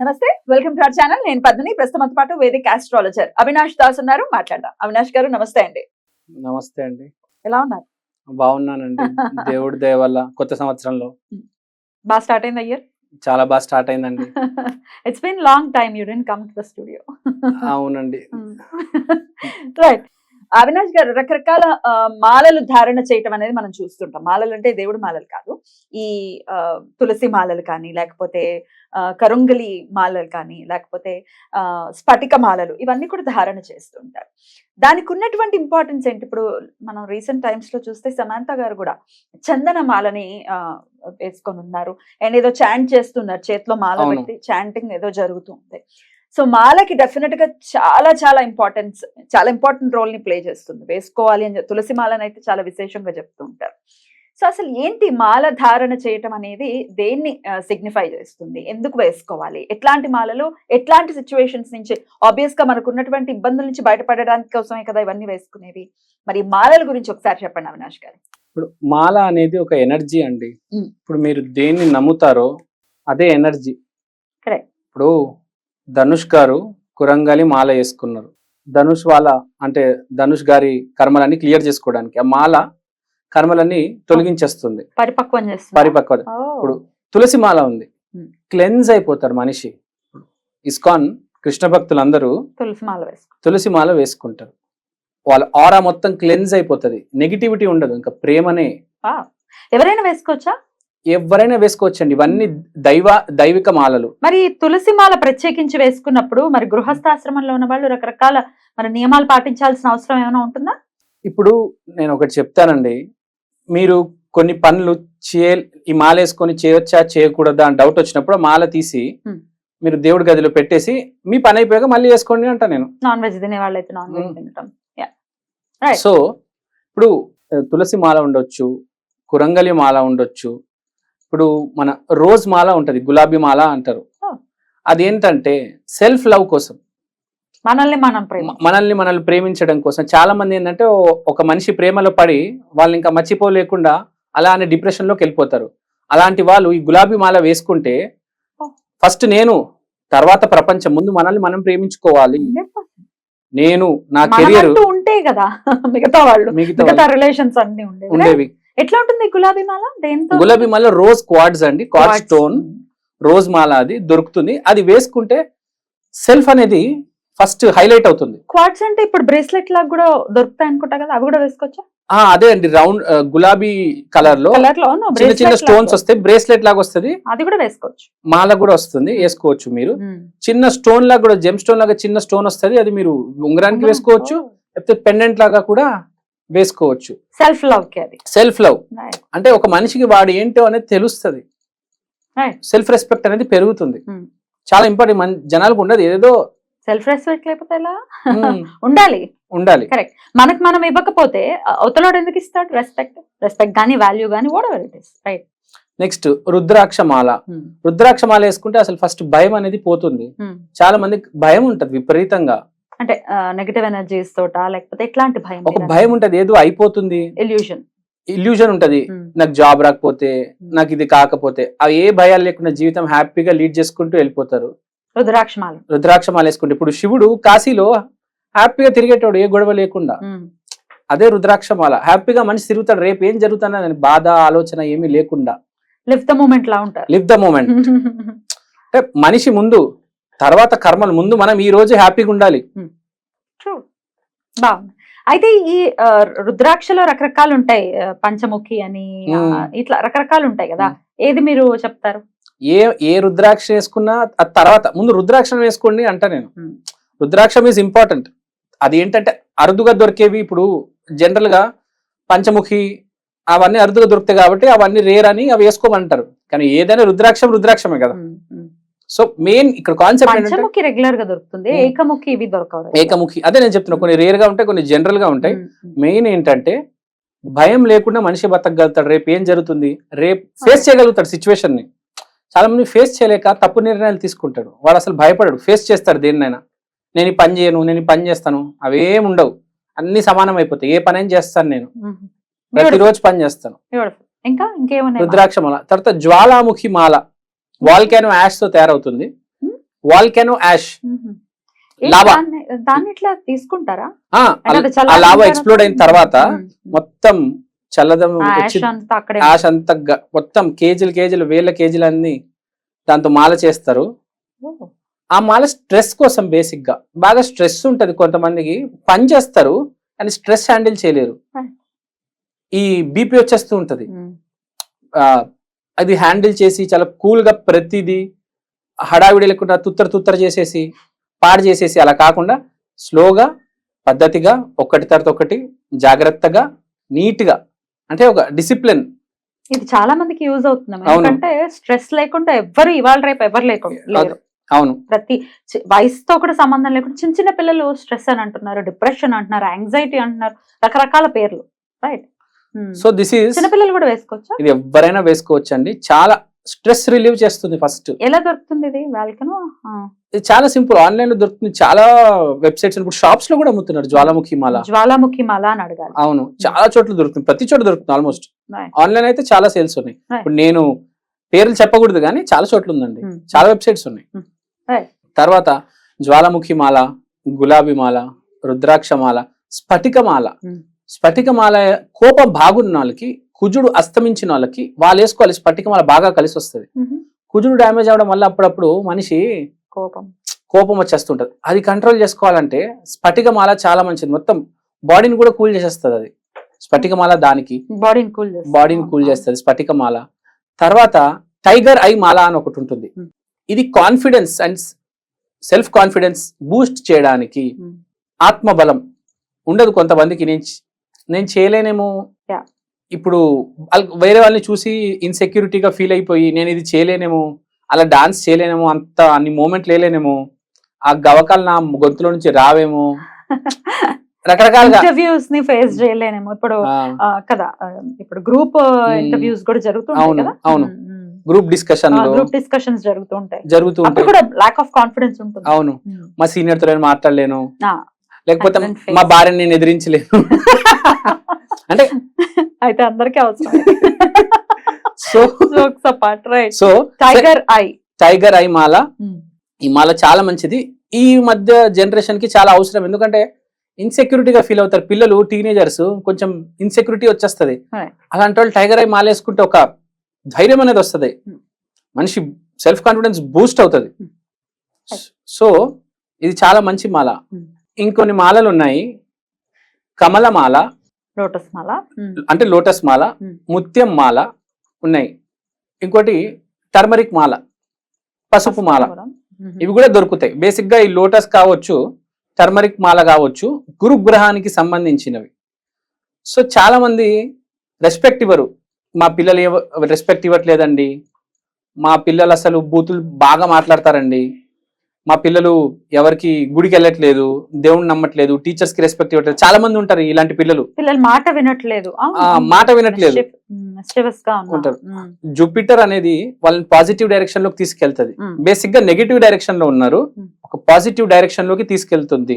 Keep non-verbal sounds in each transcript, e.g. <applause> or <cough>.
నమస్తే welcome to our channel. నేను పద్మిని ప్రస్తుతం పాటు వేదిక ఆస్ట్రాలజర్ అవినాష్ దాస్ ఉన్నారు. మాట్లాడదాం. అవినాష్ గారు నమస్తే అండి. నమస్తే అండి. ఎలా ఉన్నారు? బాగున్నానండి. దేవుడి దయ వల్ల కొత్త సంవత్సరంలో. బాగా స్టార్ట్ అయింది అయ్యర్ చాలా బాగా స్టార్ట్ అయిందండి. It's been long time you didn't come to the studio అవునండి. <laughs> రైట్ <laughs> అవినాష్ గారు రకరకాల మాలలు ధారణ చేయటం అనేది మనం చూస్తుంటాం. మాలలు అంటే దేవుడు మాలలు కాదు. ఈ ఆ, తులసి మాలలు కానీ లేకపోతే కరుంగలి మాలలు కానీ లేకపోతే ఆ, స్ఫటిక మాలలు ఇవన్నీ కూడా ధారణ చేస్తుంటారు. దానికి ఉన్నటువంటి ఇంపార్టెన్స్ ఏంటి? ఇప్పుడు మనం రీసెంట్ టైమ్స్లో చూస్తే సమాంత గారు కూడా చందన మాలని ఆ, వేసుకొని ఉన్నారు. అండ్ ఏదో చాంట్ చేస్తున్నారు. చేతిలో మాల. పెట్టి చాంటింగ్ ఏదో జరుగుతుంది సో మాలకి డెఫినెట్గా చాలా చాలా ఇంపార్టెన్స్ చాలా ఇంపార్టెంట్ రోల్ని ప్లే చేస్తుంది. వేసుకోవాలి అని తులసి మాలని అయితే చాలా విశేషంగా చెప్తూ ఉంటారు. సో అసలు ఏంటి మాల ధారణ చేయటం అనేది దేన్ని సిగ్నిఫై చేస్తుంది? ఎందుకు వేసుకోవాలి? ఎట్లాంటి మాలలు ఎట్లాంటి సిచ్యువేషన్స్ నుంచి? ఆబ్వియస్గా మనకు ఉన్నటువంటి ఇబ్బందుల నుంచి బయటపడడానికి కోసమే కదా ఇవన్నీ వేసుకునేవి. మరి మాలల గురించి ఒకసారి చెప్పండి అవినాష్ గారు. ఇప్పుడు మాల అనేది ఒక ఎనర్జీ అండి. ఇప్పుడు మీరు దేన్ని నమ్ముతారో అదే ఎనర్జీ. ఇప్పుడు ధనుష్ గారు కురంగలి మాల వేసుకున్నారు. ధనుష్ వాళ్ళ అంటే ధనుష్ గారి కర్మలన్నీ క్లియర్ చేసుకోవడానికి. ఆ మాల కర్మలన్నీ తొలగించేస్తుంది. పరిపక్వం చేస్తుంది. పరిపక్వత. ఇప్పుడు తులసి మాల ఉంది. క్లెన్స్ అయిపోతారు మనిషి. ఇస్కాన్ కృష్ణ భక్తులందరూ తులసి మాల వేసుకో తులసి మాల వేసుకుంటారు. వాళ్ళ ఆరా మొత్తం క్లెన్స్ అయిపోతుంది. నెగిటివిటీ ఉండదు. ఇంకా ప్రేమనే. ఎవరైనా వేసుకోవచ్చా? ఎవరైనా వేసుకోవచ్చండి. ఇవన్నీ దైవ దైవిక మాలలు మరి తులసి మాల ప్రత్యేకించి వేసుకున్నప్పుడు మరి గృహస్థాశ్రమంలో ఉన్న వాళ్ళు రకరకాల మరి నియమాలు పాటించాల్సిన అవసరం ఏమైనా ఉంటుందా? ఇప్పుడు నేను ఒకటి చెప్తానండి. మీరు కొన్ని పనులు చే ఈ మాల వేసుకొని చేయొచ్చా చేయకూడదా అని డౌట్ వచ్చినప్పుడు మాల తీసి. మీరు దేవుడి గదిలో పెట్టేసి మీ పని అయిపోయాక మళ్ళీ వేసుకోండి అంట నేను. నాన్ వెజ్ తినే వాళ్ళైతే నాన్ వెజ్. తినటం. సో ఇప్పుడు తులసి మాల ఉండొచ్చు కురంగలి మాల ఉండొచ్చు ఇప్పుడు మన రోజ్ మాల ఉంటది గులాబీ మాల అంటారు. అదేంటంటే సెల్ఫ్ లవ్ కోసం. మనల్ని మనం మనల్ని మనల్ని ప్రేమించడం కోసం. చాలా మంది ఏంటంటే ఒక మనిషి ప్రేమలో పడి వాళ్ళు ఇంకా మర్చిపోలేకుండా అలానే డిప్రెషన్లోకి వెళ్ళిపోతారు. అలాంటి వాళ్ళు ఈ గులాబీ మాల వేసుకుంటే. ఫస్ట్ నేను తర్వాత ప్రపంచం ముందు మనల్ని మనం ప్రేమించుకోవాలి. నేను నా కెరియర్ ఉంటే కదా మిగతా వాళ్ళు మిగతా రిలేషన్స్ అన్ని ఉండేవి ఎట్లా ఉంటుంది గులాబీ మాల? దేంతో? గులాబీ మాల రోజ్ క్వాడ్స్ అండి. క్వాడ్. స్టోన్. రోజ్ మాల అది దొరుకుతుంది. అది వేసుకుంటే సెల్ఫ్ అనేది ఫస్ట్ హైలైట్ అవుతుంది. క్వాడ్స్ అంటే ఇప్పుడు బ్రేస్లెట్ లాగా కూడా దొరుకుతాయి అనుకుంటా కదా అవి కూడా వేసుకోవచ్చా? ఆ అదే అండి. రౌండ్ గులాబీ కలర్లో చిన్న చిన్న స్టోన్స్ వస్తాయి. బ్రేస్లెట్ లాగా వస్తుంది. అది కూడా వేసుకోవచ్చు. మాల కూడా వస్తుంది. వేసుకోవచ్చు మీరు. చిన్న స్టోన్ లాగా కూడా జెమ్ స్టోన్ లాగా చిన్న స్టోన్ వస్తుంది. అది మీరు ఉంగరానికి వేసుకోవచ్చు. లేకపోతే పెండెంట్ లాగా కూడా వేసుకోవచ్చు. Self love self love. అంటే ఒక మనిషికి వాడు ఏంటో అనేది తెలుస్తుంది. సెల్ఫ్ రెస్పెక్ట్ అనేది పెరుగుతుంది. Hmm. చాలా ఇంపార్టెంట్ మన జనాలకు ఉండదు. ఏదో సెల్ఫ్ రెస్పెక్ట్ లేకపోతే ఎలా? Hmm. <laughs> ఉండాలి. ఉండాలి. మనకు మనం ఇవ్వకపోతే అవతలోడు ఎందుకు ఇస్తాడు? రెస్పెక్ట్ రెస్పెక్ట్ గానీ వాల్యూ గానీ whatever it is right next rudraksha మాల రుద్రాక్ష మాల వేసుకుంటే అసలు ఫస్ట్ భయం అనేది పోతుంది. చాలా మందికి భయం ఉంటది విపరీతంగా. అంటే నెగటివ్ ఎనర్జీస్ తోట లేకపోతే ఎట్లాంటి భయం ఒక భయం ఉంటది. ఏదో అయిపోతుంది. ఇల్యూషన్ ఇల్యూజన్ ఉంటది. నాకు జాబ్ రాకపోతే నాకు ఇది కాకపోతే అవి ఏ భయాలు లేకుండా జీవితం హ్యాపీగా లీడ్ చేసుకుంటూ వెళ్ళిపోతారు. రుద్రాక్షమాలు. రుద్రాక్ష మాల వేసుకుంటే ఇప్పుడు శివుడు కాశీలో హ్యాపీగా తిరిగేటోడు ఏ గొడవ లేకుండా. అదే రుద్రాక్ష మాల హ్యాపీగా మనిషి తిరుగుతాడు. రేపు ఏం జరుగుతున్నదని బాధ ఆలోచన ఏమీ లేకుండా. లివ్ ద మూమెంట్ లా ఉంటారు. లివ్ ద మూమెంట్ అంటే మనిషి ముందు తర్వాత కర్మలు ముందు మనం ఈ రోజు హ్యాపీగా ఉండాలి. బాగుంది. అయితే ఈ రుద్రాక్షలో రకరకాలు ఉంటాయి పంచముఖి అని Hmm. ఇట్లా రకరకాలు ఉంటాయి కదా. ఏది మీరు చెప్తారు? ఏ ఏ రుద్రాక్ష వేసుకున్నా తర్వాత ముందు రుద్రాక్ష వేసుకోండి అంట నేను. Hmm. రుద్రాక్షం ఈజ్ ఇంపార్టెంట్ అది ఏంటంటే అరుదుగా దొరికేవి ఇప్పుడు జనరల్గా పంచముఖి అవన్నీ అరుదుగా దొరుకుతాయి కాబట్టి అవన్నీ రేర్ అని అవి వేసుకోమంటారు. కానీ ఏదైనా రుద్రాక్షం రుద్రాక్షమే కదా. Hmm, hmm. సో మెయిన్ ఇక్కడ కాన్సెప్ట్ పంచముఖి రెగ్యులర్గా దొరుకుతుంది. Hmm. ఏకముఖి ఇవి దొరకవు ఏకముఖి. అదే నేను చెప్తున్నా కొన్ని రేర్గా ఉంటాయి కొన్ని జనరల్గా ఉంటాయి. Hmm, hmm. మెయిన్ ఏంటంటే భయం లేకుండా మనిషి బతకగలుగుతాడు. రేపు ఏం జరుగుతుంది? రేపు ఫేస్ చేయగలుగుతాడు సిచ్యువేషన్ని. చాలా మంది ఫేస్ చేయలేక తప్పు నిర్ణయాలు తీసుకుంటాడు వాడు అసలు భయపడడు. ఫేస్ చేస్తాడు దేన్నైనా. నేను పని చేయను నేను పని చేస్తాను. అవేం ఉండవు. అన్ని సమానం అయిపోతాయి. ఏ పని చేస్తాను నేను. Hmm. ప్రతిరోజు పని చేస్తాను. ఇంకా ఇంకేమున్నాయి? రుద్రాక్ష మాల. తర్వాత జ్వాలాముఖి మాల. వాల్కానో యాష్తో తయారవుతుంది. Hmm. Volcano ash. లావా. దాన్ని- ఇట్లా తీసుకుంటారా? ఆ లావా ఎక్స్ప్లోడ్ అయిన తర్వాత. మొత్తం చల్లదం యాష్ అంతా మొత్తం కేజీలు కేజీలు వేల కేజీలు అన్ని దాంతో మాల చేస్తారు. ఆ మాల స్ట్రెస్ కోసం బేసిక్గా బాగా స్ట్రెస్ ఉంటది కొంతమందికి. పని చేస్తారు కానీ స్ట్రెస్ హ్యాండిల్ చేయలేరు. ఈ బీపీ వచ్చేస్తూ ఉంటది. అది హ్యాండిల్ చేసి చాలా కూల్గా ప్రతిదీ హడావిడి లేకుండా తుత్తర తుత్తర చేసేసి పాడు చేసేసి అలా కాకుండా స్లోగా పద్ధతిగా ఒక్కటి తర్వాత ఒకటి జాగ్రత్తగా నీట్గా అంటే ఒక డిసిప్లిన్. ఇది చాలా మందికి యూజ్ అవుతుంది. ఎందుకంటే స్ట్రెస్ లేకుండా ఎవ్వరు ఇవాళ రేపు ఎవరు లేకుండా అవును. ప్రతి వయసుతో కూడా సంబంధం లేకుండా చిన్న చిన్న పిల్లలు స్ట్రెస్ అని అంటున్నారు డిప్రెషన్ అంటున్నారు యాంగ్జైటీ అంటున్నారు రకరకాల పేర్లు రైట్? సో దిస్ ఈస్ చిన్న పిల్లలు కూడా వేసుకోవచ్చా? ఇది ఎవరైనా వేసుకోవచ్చు అండి చాలా స్ట్రెస్ రిలీవ్ చేస్తుంది ఫస్ట్. ఎలా దొరుకుతుంది ఇది? వాళ్ళకను ఇది చాలా సింపుల్. ఆన్లైన్లో దొరుకుతుంది. చాలా వెబ్సైట్స్ ఇప్పుడు షాప్స్లో కూడా అమ్ముతున్నారు. జ్వాలాముఖి మాల జ్వాలాముఖి మాల అని అడగాలి. అవును. చాలా చోట్ల దొరుకుతుంది. ప్రతి చోట దొరుకుతుంది ఆల్మోస్ట్. ఆన్లైన్ అయితే చాలా సేల్స్ ఉన్నాయి. ఇప్పుడు నేను పేర్లు చెప్పకూడదు కానీ చాలా చోట్ల ఉందండి. Hmm. చాలా వెబ్సైట్స్ ఉన్నాయి. Hmm. తర్వాత జ్వాలాముఖి మాల గులాబీ మాల రుద్రాక్ష మాల స్ఫటిక మాల Hmm. స్ఫటిక మాల కోపం బాగున్న వాళ్ళకి కుజుడు అస్తమించిన వాళ్ళకి వాళ్ళు వేసుకోవాలి స్ఫటిక మాల బాగా కలిసి వస్తుంది. కుజుడు డ్యామేజ్ అవడం వల్ల అప్పుడప్పుడు మనిషి కోపం. కోపం వచ్చేస్తుంటది. అది కంట్రోల్ చేసుకోవాలంటే స్ఫటికమాల చాలా మంచిది. మొత్తం బాడీని కూడా కూల్ చేసేస్తుంది అది. స్ఫటికమాల దానికి. బాడీని కూల్ చేస్తుంది. బాడీని కూల్ చేస్తుంది స్ఫటికమాల. తర్వాత టైగర్ ఐ మాల అని ఒకటి ఉంటుంది. ఇది confidence and self confidence boost చేయడానికి. ఆత్మబలం ఉండదు కొంతమందికి. నేను నేను చేయలేనేమో. ఇప్పుడు వేరే వాళ్ళని చూసి ఇన్సెక్యూరిటీగా ఫీల్ అయిపోయి నేను ఇది చేయలేనేమో అలా డాన్స్ చేయలేనేమో అంత అన్ని మూమెంట్ లేలేనేమో ఆ గవకాలు నా గొంతులో నుంచి రావేమో. <laughs> రకరకాలుగా. ఇంటర్వ్యూస్ని ఫేస్ చేయలేనేమో. ఇప్పుడు కదా ఇప్పుడు గ్రూప్ ఇంటర్వ్యూస్ కూడా జరుగుతుంటాయి అవును, కదా? అవును. గ్రూప్ డిస్కషన్ గ్రూప్ డిస్కషన్స్ జరుగుతూ ఉంటాయి జరుగుతూ ఉంటాయి. కూడా లాక్ ఆఫ్ కాన్ఫిడెన్స్ ఉంటుంది. అవును. మా సీనియర్తో నేను మాట్లాడలేను. లేకపోతే. మా భార్యని నేను ఎదిరించలేను. అంటే అయితే అందరికీ అవసరం. So so tiger eye tiger eye మాల. ఈ మాల చాలా మంచిది. ఈ మధ్య జనరేషన్కి చాలా అవసరం. ఎందుకంటే ఇన్సెక్యూరిటీగా ఫీల్ అవుతారు. పిల్లలు టీనేజర్స్ కొంచెం ఇన్సెక్యూరిటీ వచ్చేస్తది. అలాంటి వాళ్ళు టైగర్ ఐ మాల వేసుకుంటే ఒక ధైర్యం అనేది వస్తది. Hmm. మనిషి సెల్ఫ్ కాన్ఫిడెన్స్ బూస్ట్ అవుతుంది. Hmm. సో ఇది చాలా మంచి మాల. Hmm. ఇంకొన్ని మాలలు ఉన్నాయి కమల మాల లోటస్ మాల. అంటే లోటస్ మాల. ముత్యం మాల ఉన్నాయి. ఇంకోటి టర్మరిక్ మాల పసుపు మాల. ఇవి కూడా దొరుకుతాయి. బేసిక్గా ఈ లోటస్ కావచ్చు టర్మరిక్ మాల కావచ్చు గురుగ్రహానికి సంబంధించినవి. సో చాలా మంది రెస్పెక్ట్ ఇవ్వరు. మా పిల్లలు రెస్పెక్ట్ ఇవ్వట్లేదండి. మా పిల్లలు అసలు బూతులు బాగా మాట్లాడతారండి. మా పిల్లలు ఎవరికి గుడికి వెళ్ళట్లేదు దేవుణ్ణి నమ్మట్లేదు టీచర్స్కి రెస్పెక్ట్ ఇవ్వట్లేదు చాలా మంది ఉంటారు ఇలాంటి పిల్లలు పిల్లలు మాట వినట్లేదు మాట వినట్లేదు. ఉంటారు. జూపిటర్ అనేది వాళ్ళని పాజిటివ్ డైరెక్షన్లోకి తీసుకెళ్తది. బేసిక్గా నెగిటివ్ డైరెక్షన్లో ఉన్నారు. ఒక పాజిటివ్ డైరెక్షన్లోకి తీసుకెళ్తుంది.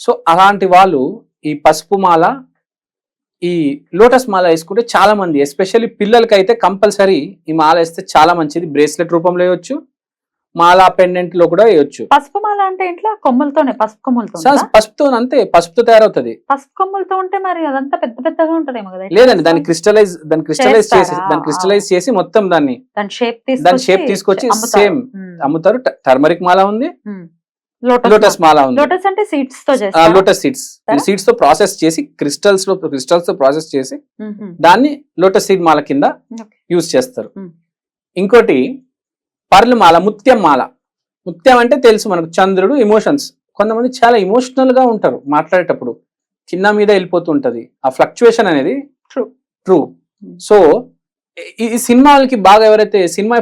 సో అలాంటి వాళ్ళు ఈ పసుపు మాల ఈ లోటస్ మాల వేసుకుంటే చాలా మంది ఎస్పెషల్లీ పిల్లలకి అయితే కంపల్సరీ ఈ మాల వేస్తే చాలా మంచిది బ్రేస్లెట్ రూపంలో వేయొచ్చు మాల పెండెంట్లో కూడా వేయొచ్చు. పసుపు మాల అంటే ఇంట్లో కొమ్ములతోనే పసుపు కొమ్ములతో పసుపుతో అంతే పసుపుతో తయారవుతుంది. పసుపు కొమ్ములతో ఉంటే మరి అదంతా పెద్ద పెద్దగా ఉంటదేమో కదా? లేదండి దాన్ని క్రిస్టలైజ్ దాన్ని క్రిస్టలైజ్ చేసి? దాన్ని క్రిస్టలైజ్ చేసి మొత్తం దాన్ని దాని షేప్ దాని shape తీసుకొచ్చి same. అమ్ముతారు. టర్మరిక్ మాల ఉంది లోటస్ మాల ఉంది. లోటస్ అంటే సీడ్స్తో చేస్తారు? Lotus seeds. సీడ్స్తో ప్రాసెస్ చేసి క్రిస్టల్స్లో క్రిస్టల్స్తో ప్రాసెస్ చేసి. దాన్ని లోటస్ సీడ్ మాల కింద. యూజ్ చేస్తారు. ఇంకోటి పర్లు మాల ముత్యం మాల ముత్యం అంటే తెలుసు మనకు చంద్రుడు ఎమోషన్స్ కొంతమంది చాలా ఎమోషనల్గా ఉంటారు మాట్లాడేటప్పుడు. కింద మీద వెళ్ళిపోతూ ఉంటది ఆ ఫ్లక్చుయేషన్ అనేది ట్రూ ట్రూ సో ఈ ఈ సినిమాలకి బాగా ఎవరైతే సినిమా